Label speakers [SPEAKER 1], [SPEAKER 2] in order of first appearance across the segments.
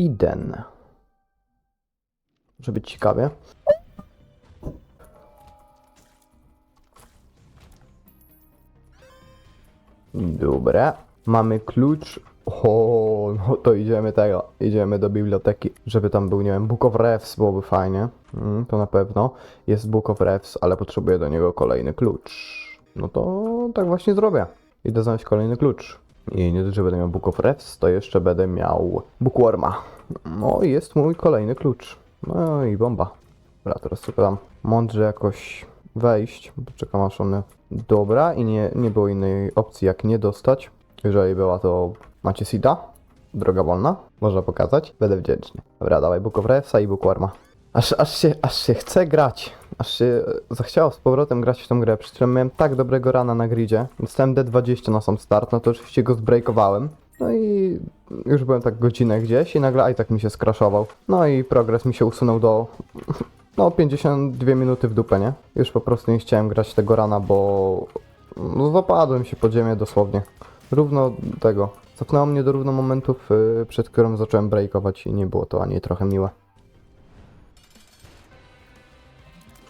[SPEAKER 1] Iden. Może być ciekawie. Dobra. Mamy klucz. O, no to idziemy tego. Idziemy do biblioteki, żeby tam był, nie wiem, Book of Refs byłoby fajnie. Mm, to na pewno. Jest Book of Refs, ale potrzebuję do niego kolejny klucz. No to tak właśnie zrobię. Idę znaleźć kolejny klucz. I nie dość, że będę miał Book of Refs, to jeszcze będę miał Bookworma. No i jest mój kolejny klucz. No i bomba. Dobra, teraz tylko tam mądrze jakoś wejść. Poczekam aż one... Dobra, i nie, nie było innej opcji jak nie dostać. Jeżeli była to... Macie Sida? Droga wolna? Można pokazać? Będę wdzięczny. Dobra, dawaj Book of Refsa i Bookworma. Aż, aż, się, aż się chce grać. Aż się zachciało z powrotem grać w tą grę. Przy czym miałem tak dobrego rana na gridzie. Dostałem D20 na sam start, no to oczywiście go zbreakowałem. No i już byłem tak godzinę gdzieś i nagle i tak mi się skraszował. No i progres mi się usunął do no 52 minuty w dupę, nie? Już po prostu nie chciałem grać tego rana, bo no, zapadłem się pod ziemię dosłownie. Równo tego. Cofnęło mnie do równo momentów, przed którym zacząłem breakować i nie było to ani trochę miłe.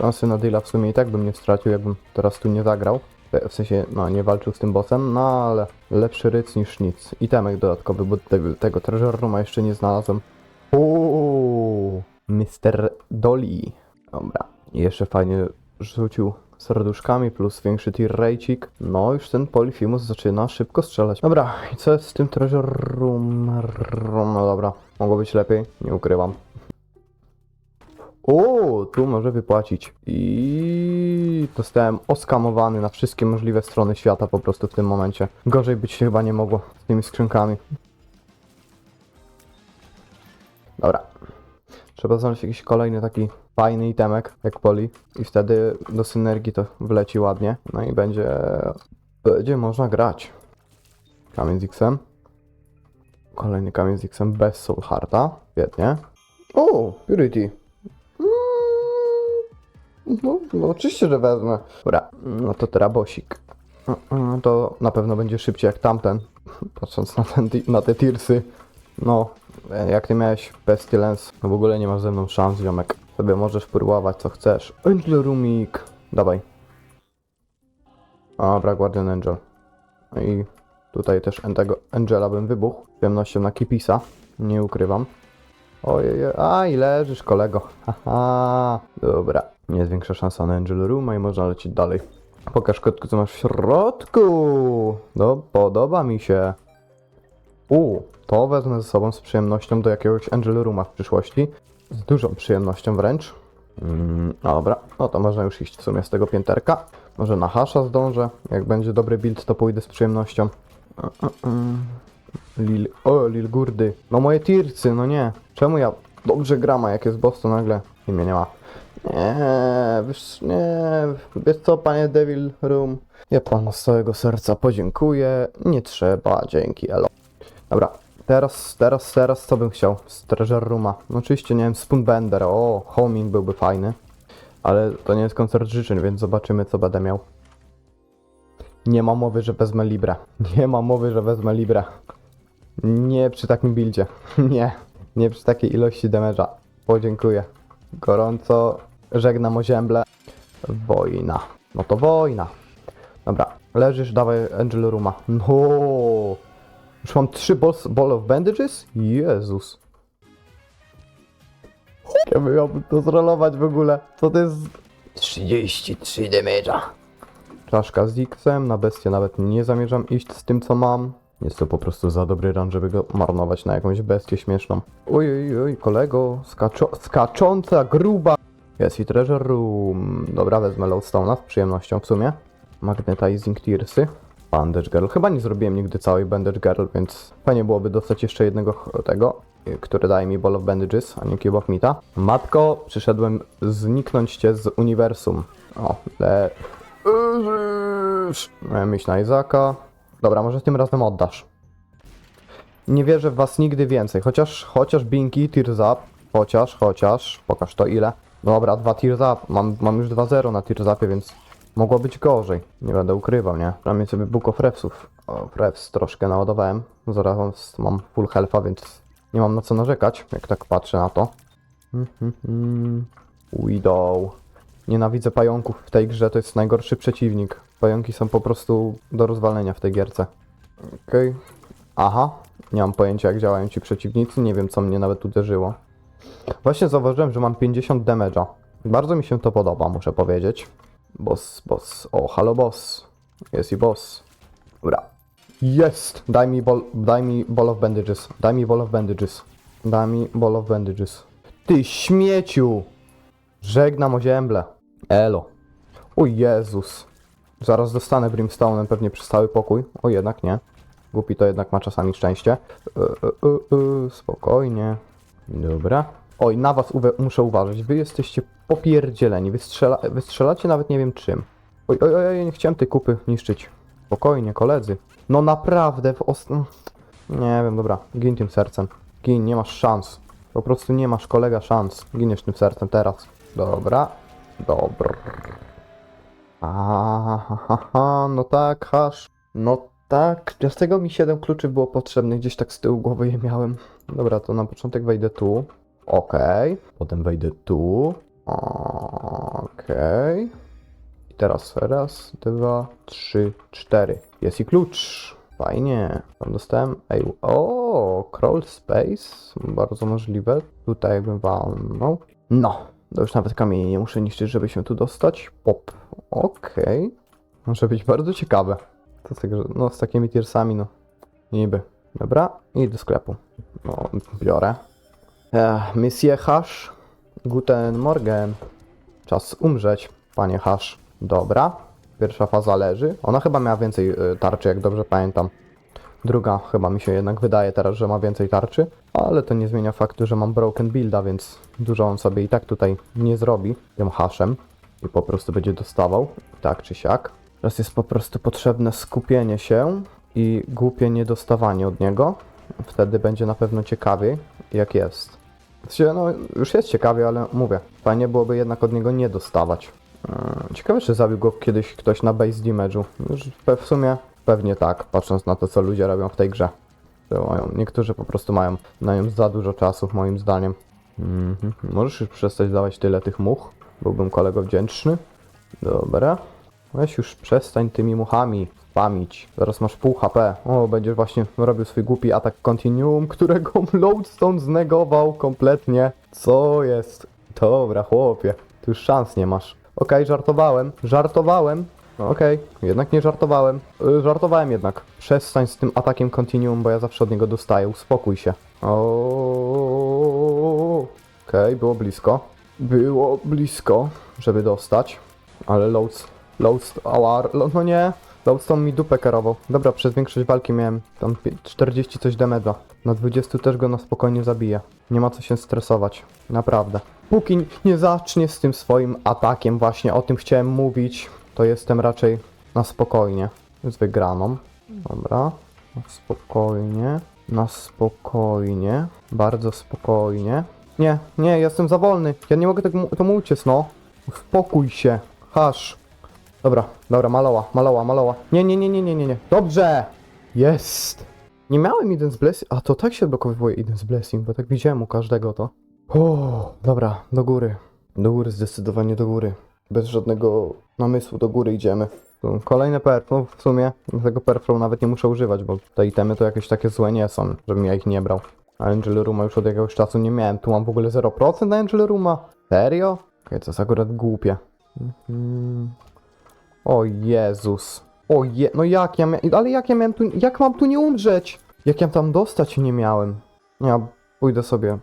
[SPEAKER 1] Szansy na deala w sumie i tak bym nie stracił, jakbym teraz tu nie zagrał. W sensie, no, nie walczył z tym bossem, no ale lepszy ryc niż nic. I temek dodatkowy, bo tego, tego treasure rooma jeszcze nie znalazłem. Uuu, Mr. Dolly. Dobra. I jeszcze fajnie rzucił serduszkami plus większy tier rejcik. No już ten Polyphemus zaczyna szybko strzelać. Dobra, i co jest z tym treasure room? No dobra, mogło być lepiej, nie ukrywam. O, tu może wypłacić. I dostałem oskamowany na wszystkie możliwe strony świata po prostu w tym momencie. Gorzej być się chyba nie mogło z tymi skrzynkami. Dobra. Trzeba znaleźć jakiś kolejny taki fajny itemek, jak poli. I wtedy do synergii to wleci ładnie. No i będzie... Będzie można grać. Kamień z X-em. Kolejny kamień z X-em bez Soul Hearta. Świetnie. O, Purity. No, no oczywiście, że wezmę. Dobra, no to trabosik. No to na pewno będzie szybciej jak tamten. Patrząc na, ten, na te tirsy. No, e, jak ty miałeś Pestilence, no w ogóle nie masz ze mną szans, ziomek. Sobie możesz próbować co chcesz. Angel Roomik. Dawaj. Dobra, Guardian Angel. No I tutaj też tego Angela bym wybuchł. Z przyjemnością na Kipisa. Nie ukrywam. Ojej, a i leżysz kolego. Haha. Dobra. Nie jest większa szansa na Angel Rooma i można lecieć dalej. Pokaż kotku co masz w środku. No, podoba mi się. U, to wezmę ze sobą z przyjemnością do jakiegoś Angel Rooma w przyszłości. Z dużą przyjemnością wręcz. Mm, dobra, no to można już iść w sumie z tego pięterka. Może na hasza zdążę. Jak będzie dobry build, to pójdę z przyjemnością. Lil, o, Lil Gurdy. No moje tircy, no nie. Czemu ja dobrze gram, a jak jest boss, to nagle imię nie ma. Nie, wiesz, nie, wiesz co, panie Devil Room? Ja panu z całego serca podziękuję. Nie trzeba, dzięki, elo. Dobra, teraz, teraz, teraz co bym chciał Treasure Rooma? No oczywiście, nie wiem, Spoonbender, o, homing byłby fajny. Ale to nie jest koncert życzeń, więc zobaczymy, co będę miał. Nie ma mowy, że wezmę Libre. Nie ma mowy, że wezmę Libre. Nie przy takim buildzie. Nie. Nie przy takiej ilości damage'a. Podziękuję. Gorąco żegnam o ziemble. Wojna. No to wojna. Dobra. Leżysz, dawaj Angel Rooma. No. Już mam trzy balls, ball of bandages? Jezus. Ja bym miałbym to zrolować w ogóle. Co to jest? 33 damage'a. Czaszka z X-em, na bestię nawet nie zamierzam iść z tym co mam. Jest to po prostu za dobry run, żeby go marnować na jakąś bestię śmieszną. Oj, oj, oj, kolego, skaczo skacząca, gruba. Jest i treasure room. Dobra, wezmę Lodestone'a z przyjemnością w sumie. Magnetizing Tearsy. Bandage Girl. Chyba nie zrobiłem nigdy całej Bandage Girl, więc fajnie byłoby dostać jeszcze jednego tego, który daje mi Ball of Bandages, a nie Cube of Meata. Matko, przyszedłem zniknąć cię z uniwersum. O, le... Miałem iść na Izaka. Dobra, może tym razem oddasz. Nie wierzę w was nigdy więcej. Chociaż, chociaż Binky, Tears Up. Chociaż, chociaż. Pokaż to ile. Dobra, dwa Tears Up. Mam, mam już 2-0 na Tears Upie, więc mogło być gorzej. Nie będę ukrywał, nie? Przynajmniej sobie Book of Refsów. O, Refs troszkę naładowałem. Zaraz mam full health'a, więc Nie mam na co narzekać, jak tak patrzę na to. Widow. Nienawidzę pająków w tej grze, to jest najgorszy przeciwnik. Pająki są po prostu do rozwalenia w tej gierce. Okej. Aha. Nie mam pojęcia jak działają ci przeciwnicy, nie wiem co mnie nawet uderzyło. Właśnie zauważyłem, że mam 50 damage'a. Bardzo mi się to podoba, muszę powiedzieć. Boss, boss. O, halo boss. Jest i boss. Dobra. Jest! Daj mi ball, daj mi ball of bandages. Daj mi ball of bandages. Daj mi ball of bandages. Ty śmieciu! Żegnam o ziemble. Elo. O Jezus. Zaraz dostanę brimstone'em pewnie przez cały pokój. O jednak nie. Głupi to jednak ma czasami szczęście. E, spokojnie. Dobra. Oj, na was uwe- muszę uważać. Wy jesteście popierdzieleni. Wy, strzela- wy strzelacie nawet nie wiem czym. Oj, oj, oj, oj, nie chciałem tej kupy niszczyć. Spokojnie, koledzy. No naprawdę, w os... Nie wiem, dobra. Gin tym sercem. Gin, nie masz szans. Po prostu nie masz, kolega, szans. Giniesz tym sercem teraz. Dobra. Dobra. Aha, no tak, hasz. No tak, dlatego mi 7 kluczy było potrzebnych, gdzieś tak z tyłu głowy je miałem. Dobra, to na początek wejdę tu. Okej. Potem wejdę tu. Okej. I teraz raz, dwa, trzy, cztery. Jest i klucz. Fajnie. Tam dostałem. Ej, o, crawl space. Bardzo możliwe. Tutaj jakbym walnął. No, to już nawet kamieni nie muszę niszczyć, żeby się tu dostać. Pop. Okej. Może być bardzo ciekawe. To że- no z takimi tiersami, no. Niby. Dobra, i do sklepu. No, biorę. Ech, Monsieur Hash. Guten Morgen. Czas umrzeć, panie Hash. Dobra. Pierwsza faza leży. Ona chyba miała więcej y, tarczy, jak dobrze pamiętam. Druga chyba mi się jednak wydaje teraz, że ma więcej tarczy. Ale to nie zmienia faktu, że mam broken builda, więc dużo on sobie i tak tutaj nie zrobi tym haszem. I po prostu będzie dostawał, tak czy siak. Teraz jest po prostu potrzebne skupienie się i głupie niedostawanie od niego. Wtedy będzie na pewno ciekawiej, jak jest. Znaczy, no, już jest ciekawie, ale mówię, fajnie byłoby jednak od niego nie dostawać. Eee, Ciekawe, czy zabił go kiedyś ktoś na base damage'u. W sumie pewnie tak, patrząc na to, co ludzie robią w tej grze. Niektórzy po prostu mają na nią za dużo czasu, moim zdaniem. Mhm. Możesz już przestać dawać tyle tych much? Byłbym kolego wdzięczny. Dobra. Weź już przestań tymi muchami spamić. Zaraz masz pół HP. O, będziesz właśnie robił swój głupi atak continuum, którego Lodestone znegował kompletnie. Co jest? Dobra, chłopie. Tu już szans nie masz. Okej, żartowałem. Żartowałem. No Okej, jednak nie żartowałem. Y, żartowałem jednak. Przestań z tym atakiem continuum, bo ja zawsze od niego dostaję. Uspokój się. Okej, było blisko. Było blisko, żeby dostać. Ale Loads, Loads, ała, lo- no nie. Loadstone mi dupę karował. Dobra, przez większość walki miałem tam pie- 40 coś damage'a. Na 20 też go na spokojnie zabije. Nie ma co się stresować. Naprawdę. Póki nie zacznie z tym swoim atakiem, właśnie o tym chciałem mówić, to jestem raczej na spokojnie. Z wygraną. Dobra. Na spokojnie. Na spokojnie. Bardzo spokojnie. Nie, nie, jestem za wolny. Ja nie mogę tak mu- to mu uciec, no. Uspokój się. Hasz. Dobra, dobra, maloła, maloła, maloła. Nie, nie, nie, nie, nie, nie, nie. Dobrze! Jest! Nie miałem jeden z blessing. A to tak się odblokowuje jeden z blessing, bo tak widziałem u każdego to. O, dobra, do góry. Do góry, zdecydowanie do góry. Bez żadnego namysłu do góry idziemy. Kolejne perf, no w sumie tego perflow nawet nie muszę używać, bo te itemy to jakieś takie złe nie są, żebym ja ich nie brał. Angel Rooma już od jakiegoś czasu nie miałem. Tu mam w ogóle 0% na Angel Rooma. Serio? Okej, to jest akurat głupie. Mhm. O Jezus. O je... No jak ja miałem... Ale jak ja miałem tu... Jak mam tu nie umrzeć? Jak ja tam dostać nie miałem? Ja pójdę sobie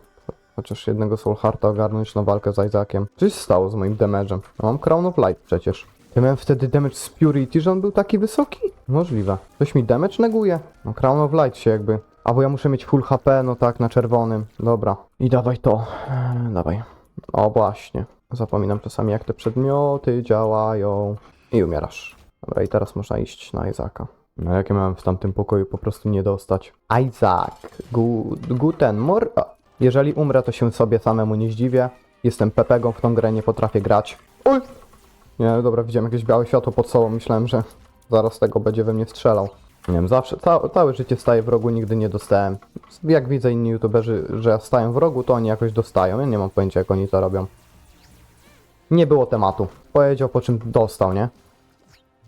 [SPEAKER 1] chociaż jednego Soul Hearta ogarnąć na walkę z Isaakiem. Co się stało z moim damage'em? No mam Crown of Light przecież. Ja miałem wtedy damage z Purity, że on był taki wysoki? Możliwe. Ktoś mi damage neguje? No Crown of Light się jakby... A bo ja muszę mieć full HP, no tak, na czerwonym. Dobra. I dawaj to. Dawaj. O właśnie. Zapominam czasami jak te przedmioty działają. I umierasz. Dobra, i teraz można iść na Izaka. No jak ja miałem w tamtym pokoju po prostu nie dostać. Isaac. Gu guten mor... A, Jeżeli umrę, to się sobie samemu nie zdziwię. Jestem pepegą w tą grę, nie potrafię grać. Oj! Nie, dobra, widziałem jakieś białe światło pod sobą. Myślałem, że zaraz tego będzie we mnie strzelał. Nie wiem, zawsze, ca całe życie staję w rogu, nigdy nie dostałem. Jak widzę inni youtuberzy, że stają w rogu, to oni jakoś dostają. Ja nie mam pojęcia, jak oni to robią. Nie było tematu. Powiedział, po czym dostał, nie?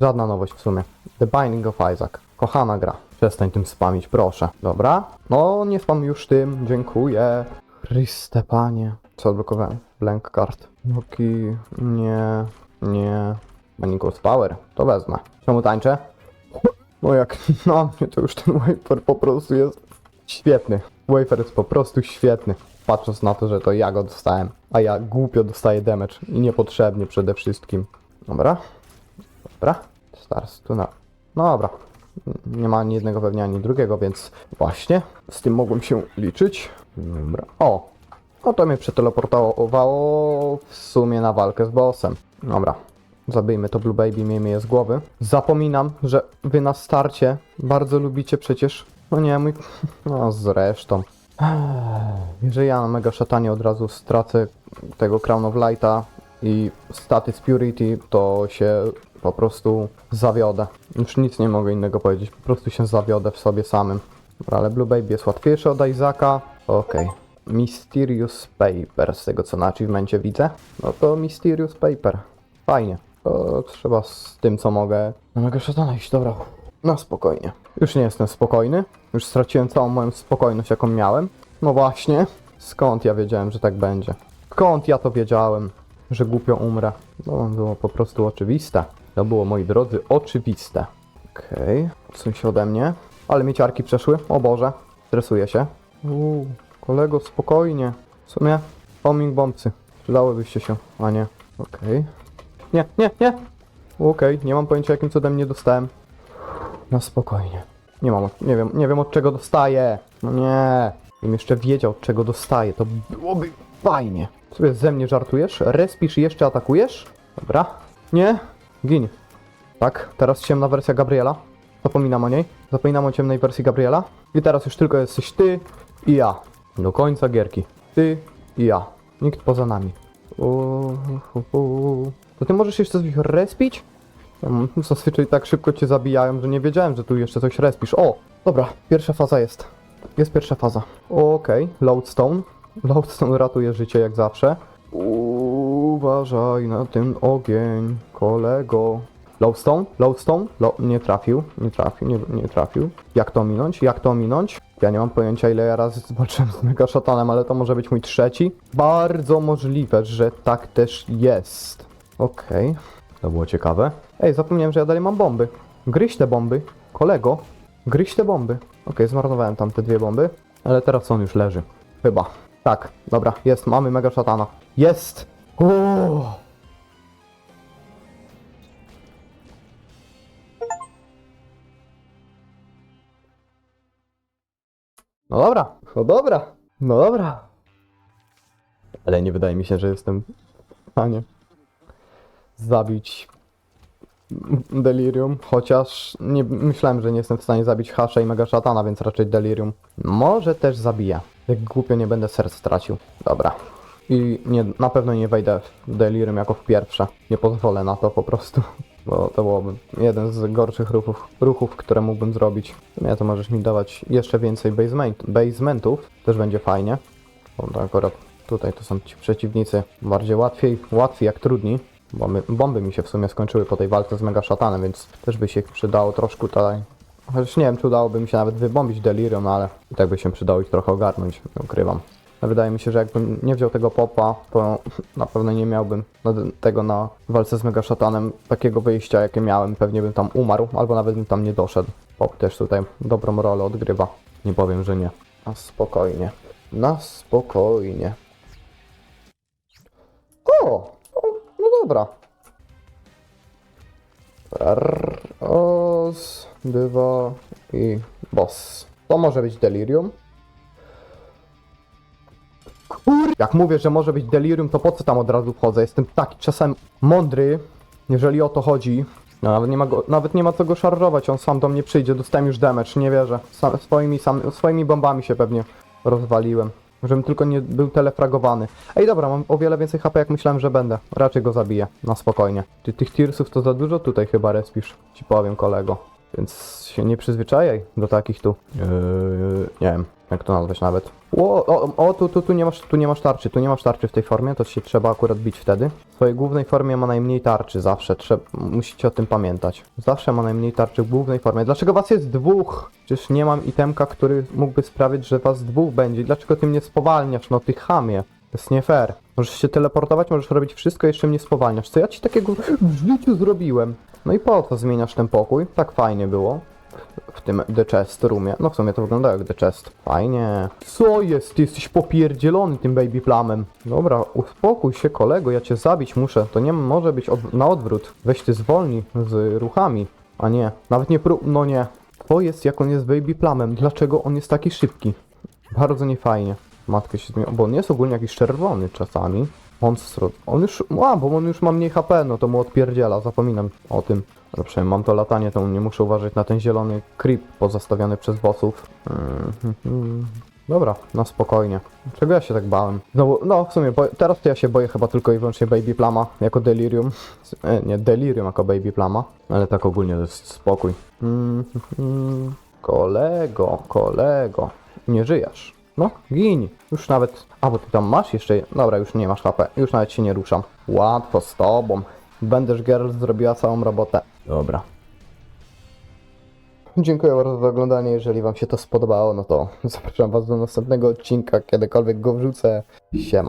[SPEAKER 1] Żadna nowość w sumie. The Binding of Isaac. Kochana gra. Przestań tym spamić, proszę. Dobra. No, nie spam już tym. Dziękuję. Chryste, panie. Co odblokowałem? Blank card. Noki. Nie. Nie. Manicus Power. To wezmę. Czemu tańczę? No jak na mnie to już ten wafer po prostu jest świetny. Wafer jest po prostu świetny. Patrząc na to, że to ja go dostałem. A ja głupio dostaję damage. I niepotrzebnie przede wszystkim. Dobra. Dobra. Stars tu na... No dobra. Nie ma ani jednego pewnie ani drugiego, więc właśnie z tym mogłem się liczyć. Dobra. O! No to mnie przeteleportowało w sumie na walkę z bossem. Dobra. Zabijmy to Blue Baby, miejmy je z głowy. Zapominam, że wy na starcie bardzo lubicie przecież... No nie, mój... No zresztą. Jeżeli ja na Mega Szatanie od razu stracę tego Crown of Lighta i Status Purity, to się po prostu zawiodę. Już nic nie mogę innego powiedzieć, po prostu się zawiodę w sobie samym. Dobra, ale Blue Baby jest łatwiejszy od Isaaca. Okej. Mysterious Paper, z tego co na achievemencie widzę. No to Mysterious Paper. Fajnie. To trzeba z tym co mogę. Mogę szatana iść, dobra. No spokojnie. Już nie jestem spokojny. Już straciłem całą moją spokojność jaką miałem. No właśnie. Skąd ja wiedziałem, że tak będzie? Skąd ja to wiedziałem, że głupio umrę? No było po prostu oczywiste. To było, moi drodzy, oczywiste. Okej. Okay. się ode mnie. Ale mi ciarki przeszły. O Boże. Stresuję się. Uuu, kolego, spokojnie. W sumie, homing bombcy. Przydałybyście się, a nie. Okej. Nie, nie, nie! Okej, nie mam pojęcia jakim cudem nie dostałem. No spokojnie. Nie mam, nie wiem, nie wiem od czego dostaję. No nie. Gdybym jeszcze wiedział od czego dostaję, to byłoby fajnie. Sobie ze mnie żartujesz? Respisz i jeszcze atakujesz? Dobra. Nie. Gin. Tak, teraz ciemna wersja Gabriela. Zapominam o niej. Zapominam o ciemnej wersji Gabriela. I teraz już tylko jesteś ty i ja. Do końca gierki. Ty i ja. Nikt poza nami. Uuu, hu. To ty możesz jeszcze coś respić? Zazwyczaj tak szybko cię zabijają, że nie wiedziałem, że tu jeszcze coś respisz. O! Dobra, pierwsza faza jest. Jest pierwsza faza. Okej, Loadstone. Loadstone ratuje życie jak zawsze. Uważaj na ten ogień, kolego. Lowstone? Lowstone? Lo nie trafił, nie trafił, nie, nie trafił. Jak to minąć? Jak to minąć? Ja nie mam pojęcia ile ja razy zobaczyłem z Mega Szatanem, ale to może być mój trzeci. Bardzo możliwe, że tak też jest. Okej, to było ciekawe. Ej, zapomniałem, że ja dalej mam bomby. Gryź te bomby, kolego. Gryź te bomby. Okej, zmarnowałem tam te dwie bomby, ale teraz on już leży. Chyba. Tak, dobra, jest, mamy Mega Szatana. Jest! Uuu. No dobra, no dobra, no dobra. Ale nie wydaje mi się, że jestem w stanie zabić Delirium, chociaż nie myślałem, że nie jestem w stanie zabić Hasha i Mega Szatana, więc raczej Delirium. Może też zabiję. Jak głupio nie będę serc stracił. Dobra. I nie, na pewno nie wejdę w Delirium jako w pierwsze. Nie pozwolę na to po prostu. Bo to byłoby jeden z gorszych ruchów, ruchów które mógłbym zrobić. Nie, to możesz mi dawać jeszcze więcej basement, basementów. Też będzie fajnie. Bo akurat tutaj to są ci przeciwnicy bardziej łatwiej, łatwiej jak trudni. Bomby, bomby mi się w sumie skończyły po tej walce z Mega Szatanem, więc też by się przydało troszkę tutaj. Chociaż nie wiem, czy udałoby mi się nawet wybombić Delirium, no ale i tak by się przydało ich trochę ogarnąć, nie ukrywam. Ale Wydaje mi się, że jakbym nie wziął tego popa, to na pewno nie miałbym tego na walce z Mega Szatanem takiego wyjścia, jakie miałem. Pewnie bym tam umarł, albo nawet bym tam nie doszedł. Pop też tutaj dobrą rolę odgrywa. Nie powiem, że nie. Na spokojnie. Na spokojnie. O! No dobra. Os, dwa i boss. To może być delirium. Kur... Jak mówię, że może być delirium, to po co tam od razu wchodzę? Jestem taki czasem mądry, jeżeli o to chodzi. No, nawet, nie ma go, nawet nie ma co go szarżować, on sam do mnie przyjdzie, dostałem już damage, nie wierzę. Sam, swoimi, sam, swoimi bombami się pewnie rozwaliłem. Żebym tylko nie był telefragowany. Ej, dobra, mam o wiele więcej HP, jak myślałem, że będę. Raczej go zabiję, na spokojnie. Ty tych tearsów to za dużo tutaj chyba respisz, ci powiem, kolego. Więc się nie przyzwyczajaj do takich tu. Yy, nie wiem, jak to nazwać nawet. O, o, o tu, tu, tu, nie masz, tu nie masz tarczy, tu nie masz tarczy w tej formie, to się trzeba akurat bić wtedy. W swojej głównej formie ma najmniej tarczy, zawsze, trzeba, musicie o tym pamiętać. Zawsze ma najmniej tarczy w głównej formie. Dlaczego was jest dwóch? Przecież nie mam itemka, który mógłby sprawić, że was dwóch będzie. Dlaczego ty mnie spowalniasz, no ty chamie? To jest nie fair. Możesz się teleportować, możesz robić wszystko, jeszcze mnie spowalniasz. Co ja ci takiego w życiu zrobiłem? No i po co zmieniasz ten pokój? Tak fajnie było. W tym The Chest Roomie. No w sumie to wygląda jak The Chest. Fajnie. Co jest? Ty jesteś popierdzielony tym Baby Plamem. Dobra, uspokój się kolego, ja cię zabić muszę. To nie może być od... na odwrót. Weź ty zwolnij z ruchami. A nie, nawet nie prób... No nie. To jest jak on jest Baby Plamem. Dlaczego on jest taki szybki? Bardzo niefajnie. Matkę się zmieniła, bo on jest ogólnie jakiś czerwony czasami. Monstro. On już, a, bo on już ma mniej HP, no to mu odpierdziela, zapominam o tym. Ale przynajmniej mam to latanie, to nie muszę uważać na ten zielony creep pozostawiony przez bossów. Mhm. Dobra, no spokojnie. Czego ja się tak bałem? Znowu, no w sumie, teraz to ja się boję chyba tylko i wyłącznie Baby Plama jako Delirium. E, nie, Delirium jako Baby Plama, ale tak ogólnie to jest spokój. Mhm. Kolego, kolego, nie żyjesz. No, gin. Już nawet... A, bo ty tam masz jeszcze... Dobra, już nie masz HP. Już nawet się nie ruszam. Łatwo z tobą. Będziesz Girl zrobiła całą robotę. Dobra. Dziękuję bardzo za oglądanie. Jeżeli wam się to spodobało, no to zapraszam was do następnego odcinka, kiedykolwiek go wrzucę. Siema.